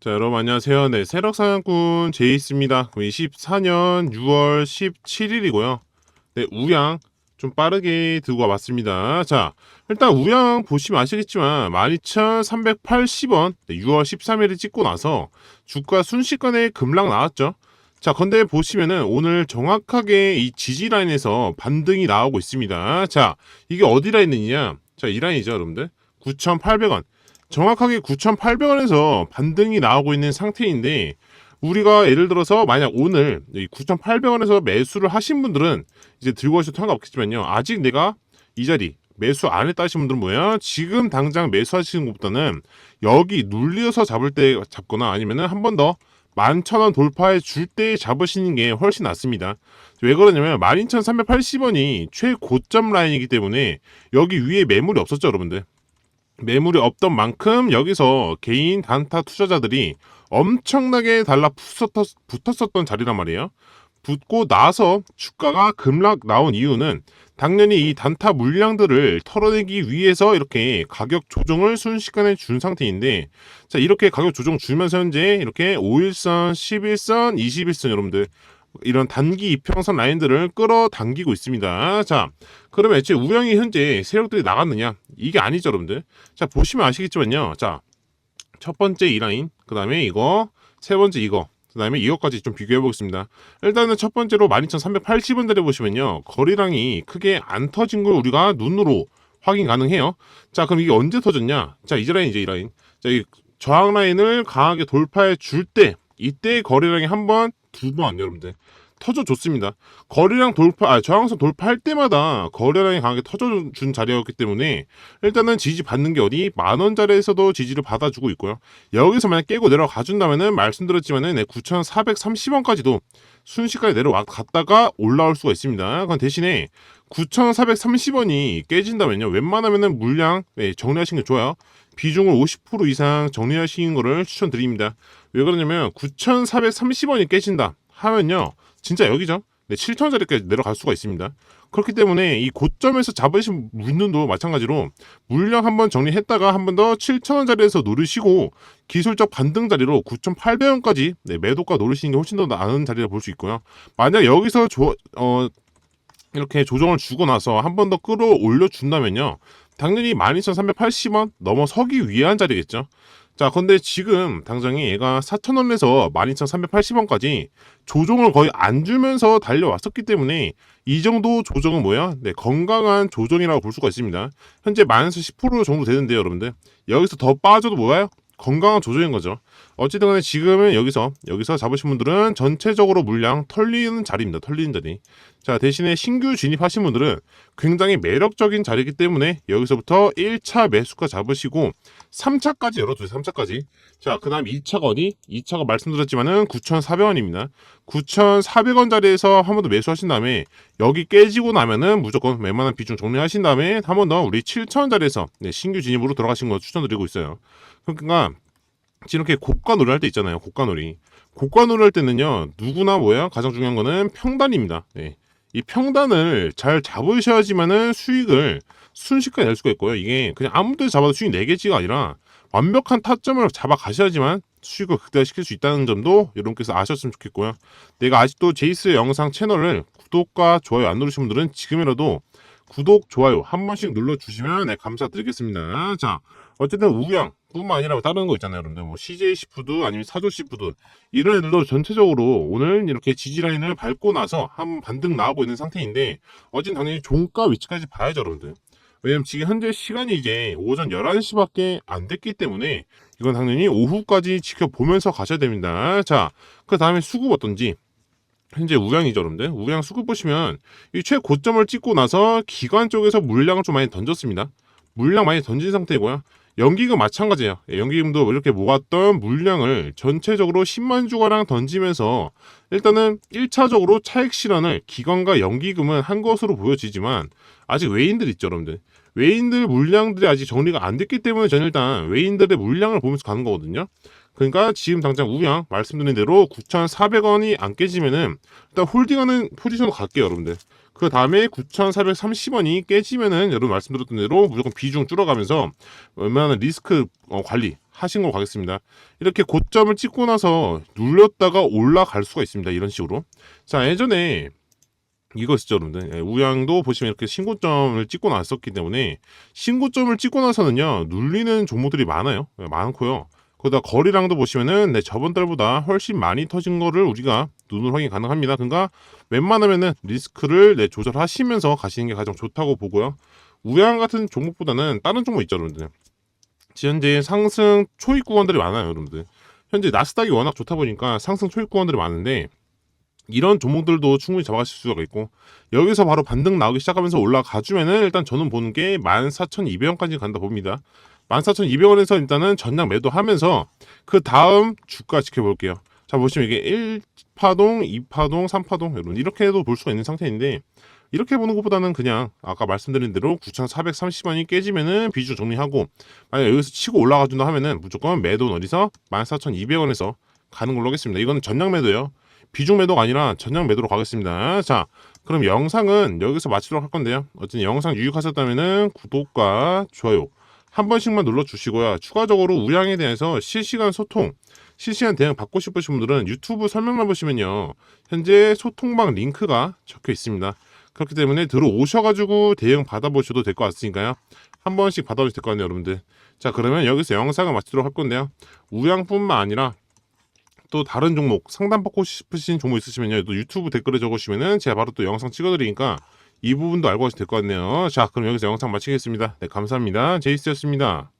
자, 여러분 안녕하세요. 네, 세력 사냥꾼 제이스입니다. 24년 6월 17일이고요. 네, 우양 좀 빠르게 들고 와봤습니다. 자, 일단 우양 보시면 아시겠지만 12,380원 6월 13일에 찍고 나서 주가 순식간에 급락 나왔죠. 자, 근데 보시면은 오늘 정확하게 이 지지 라인에서 반등이 나오고 있습니다. 자, 이게 어디 라인이냐? 자, 이 라인이죠, 여러분들. 9,800원. 정확하게 9,800원에서 반등이 나오고 있는 상태인데 우리가 예를 들어서 만약 오늘 이 9,800원에서 매수를 하신 분들은 이제 들고 가셔도 상관없겠지만요. 아직 내가 이 자리 매수 안 했다 하신 분들은 뭐야? 지금 당장 매수하시는 것보다는 여기 눌려서 잡을 때 잡거나 아니면은 한 번 더 11,000원 돌파해 줄 때 잡으시는 게 훨씬 낫습니다. 왜 그러냐면 12,380원이 최고점 라인이기 때문에 여기 위에 매물이 없었죠, 여러분들. 매물이 없던 만큼 여기서 개인 단타 투자자들이 엄청나게 달라 붙었, 붙었었던 자리란 말이에요. 붙고 나서 주가가 급락 나온 이유는 당연히 이 단타 물량들을 털어내기 위해서 이렇게 가격 조정을 순식간에 준 상태인데 자 이렇게 가격 조정 주면서 현재 이렇게 5일선, 11선, 21선 여러분들 이런 단기 이평선 라인들을 끌어당기고 있습니다. 자, 그러면 애초에 우영이 현재 세력들이 나갔느냐? 이게 아니죠, 여러분들. 자, 보시면 아시겠지만요. 자, 첫 번째 이 라인, 그 다음에 이거, 세 번째 이거, 그 다음에 이것까지 좀 비교해 보겠습니다. 일단은 첫 번째로 12,380원대를 보시면요. 거리량이 크게 안 터진 걸 우리가 눈으로 확인 가능해요. 자, 그럼 이게 언제 터졌냐? 자, 이 라인, 이제 이 라인. 자, 이 저항 라인을 강하게 돌파해 줄 때, 이때 거래량이 한 번, 두 번, 여러분들. 터져줬습니다. 거래량 돌파, 아, 저항선 돌파할 때마다 거래량이 강하게 터져준 자리였기 때문에 일단은 지지 받는 게 어디? 만 원짜리에서도 지지를 받아주고 있고요. 여기서 만약 깨고 내려가 준다면은 말씀드렸지만은 네, 9,430원까지도 순식간에 내려갔다가 올라올 수가 있습니다. 그건 대신에 9,430원이 깨진다면요. 웬만하면은 물량 네, 정리하시는 게 좋아요. 비중을 50% 이상 정리하시는 거를 추천드립니다. 왜 그러냐면 9,430원이 깨진다 하면요. 진짜 여기죠. 네, 7천원짜리까지 내려갈 수가 있습니다. 그렇기 때문에 이 고점에서 잡으신 분들도 마찬가지로 물량 한번 정리했다가 한 번 더 7천원짜리에서 노르시고 기술적 반등 자리로 9,800원까지 네, 매도가 노르시는 게 훨씬 더 나은 자리라 볼수 있고요. 만약 여기서 조, 어, 이렇게 조정을 주고 나서 한 번 더 끌어올려 준다면요. 당연히 12,380원 넘어서기 위한 자리겠죠. 자, 근데 지금 당장에 얘가 4,000원에서 12,380원까지 조정을 거의 안 주면서 달려왔었기 때문에 이 정도 조정은 뭐야? 네, 건강한 조정이라고 볼 수가 있습니다. 현재 마이너스 10% 정도 되는데요, 여러분들. 여기서 더 빠져도 뭐예요? 건강한 조정인 거죠. 어쨌든 간에 지금은 여기서 여기서 잡으신 분들은 전체적으로 물량 털리는 자리입니다. 털리는 자리. 자, 대신에 신규 진입하신 분들은 굉장히 매력적인 자리이기 때문에 여기서부터 1차 매수가 잡으시고 3차까지 열어주세요. 3차까지. 자, 그 다음 2차가 어디? 2차가 말씀드렸지만은 9,400원입니다. 9,400원 자리에서 한 번 더 매수하신 다음에 여기 깨지고 나면은 무조건 웬만한 비중 정리하신 다음에 한 번 더 우리 7,000원 자리에서 네, 신규 진입으로 들어가신 거 추천드리고 있어요. 그러니까 이렇게 고가 놀이 할 때 있잖아요. 고가 놀이. 고가 놀이 할 때는요. 누구나 뭐야? 가장 중요한 거는 평단입니다. 네. 이 평단을 잘 잡으셔야지만은 수익을 순식간에 낼 수가 있고요. 이게 그냥 아무 데나 잡아도 수익 내겠지가 아니라 완벽한 타점을 잡아 가셔야지만 수익을 극대화시킬 수 있다는 점도 여러분께서 아셨으면 좋겠고요. 내가 아직도 제이스 영상 채널을 구독과 좋아요 안 누르신 분들은 지금이라도 구독, 좋아요 한 번씩 눌러주시면 네, 감사드리겠습니다. 자, 어쨌든 우양 뿐만 아니라 다른 거 있잖아요, 여러분들. 뭐 CJ 시푸드 아니면 사조 시푸드 이런 애들도 전체적으로 오늘 이렇게 지지 라인을 밟고 나서 한 반등 나오고 있는 상태인데 어쨌든 당연히 종가 위치까지 봐야죠, 여러분들. 왜냐면 지금 현재 시간이 이제 오전 11시밖에 안 됐기 때문에 이건 당연히 오후까지 지켜보면서 가셔야 됩니다. 자, 그 다음에 수급 어떤지 현재 우량이죠, 여러분들. 우량 수급 보시면 이 최고점을 찍고 나서 기관 쪽에서 물량을 좀 많이 던졌습니다. 물량 많이 던진 상태고요. 연기금 마찬가지예요. 예, 연기금도 이렇게 모았던 물량을 전체적으로 10만 주가량 던지면서 일단은 1차적으로 차익 실현을 기관과 연기금은 한 것으로 보여지지만 아직 외인들 있죠, 여러분들. 외인들 물량들이 아직 정리가 안 됐기 때문에 저는 일단 외인들의 물량을 보면서 가는 거거든요. 그러니까 지금 당장 우양 말씀드린 대로 9,400원이 안 깨지면은 일단 홀딩하는 포지션으로 갈게요, 여러분들. 그 다음에 9,430원이 깨지면은 여러분 말씀드렸던 대로 무조건 비중 줄어가면서 웬만한 리스크 어, 관리 하신 거 가겠습니다. 이렇게 고점을 찍고 나서 눌렸다가 올라갈 수가 있습니다. 이런 식으로. 자, 예전에 이거 있죠, 여러분들. 예, 우양도 보시면 이렇게 신고점을 찍고 나왔었기 때문에 신고점을 찍고 나서는요, 눌리는 종목들이 많아요. 예, 많고요. 거기다 거리량도 보시면은 네, 저번 달보다 훨씬 많이 터진 거를 우리가 눈으로 확인 가능합니다. 그러니까 웬만하면은 리스크를 네, 조절하시면서 가시는 게 가장 좋다고 보고요. 우양 같은 종목보다는 다른 종목 있죠, 여러분들. 현재 상승 초입 구간들이 많아요, 여러분들. 현재 나스닥이 워낙 좋다 보니까 상승 초입 구간들이 많은데 이런 종목들도 충분히 잡아가실 수가 있고 여기서 바로 반등 나오기 시작하면서 올라가 주면은 일단 저는 보는 게 14,200원까지 간다 봅니다. 14,200원에서 일단은 전량 매도하면서 그 다음 주가 지켜볼게요. 자 보시면 이게 1파동, 2파동, 3파동 여러분 이렇게도 볼 수가 있는 상태인데 이렇게 보는 것보다는 그냥 아까 말씀드린 대로 9,430원이 깨지면은 비중 정리하고 만약 여기서 치고 올라가 준다 하면은 무조건 매도는 어디서 14,200원에서 가는 걸로 하겠습니다. 이거는 전량 매도예요. 비중 매도가 아니라 전량 매도로 가겠습니다. 자, 그럼 영상은 여기서 마치도록 할 건데요. 어쨌든 영상 유익하셨다면은 구독과 좋아요 한 번씩만 눌러주시고요. 추가적으로 우양에 대해서 실시간 소통, 실시간 대응 받고 싶으신 분들은 유튜브 설명만 보시면요. 현재 소통방 링크가 적혀 있습니다. 그렇기 때문에 들어오셔가지고 대응 받아보셔도 될 것 같으니까요. 한 번씩 받아보셔도 될 것 같네요, 여러분들. 자, 그러면 여기서 영상을 마치도록 할 건데요. 우양뿐만 아니라 또 다른 종목 상담 받고 싶으신 종목 있으시면요. 또 유튜브 댓글에 적으시면은 제가 바로 또 영상 찍어드리니까 이 부분도 알고 가시면 될 것 같네요. 자, 그럼 여기서 영상 마치겠습니다. 네, 감사합니다. 제이스였습니다.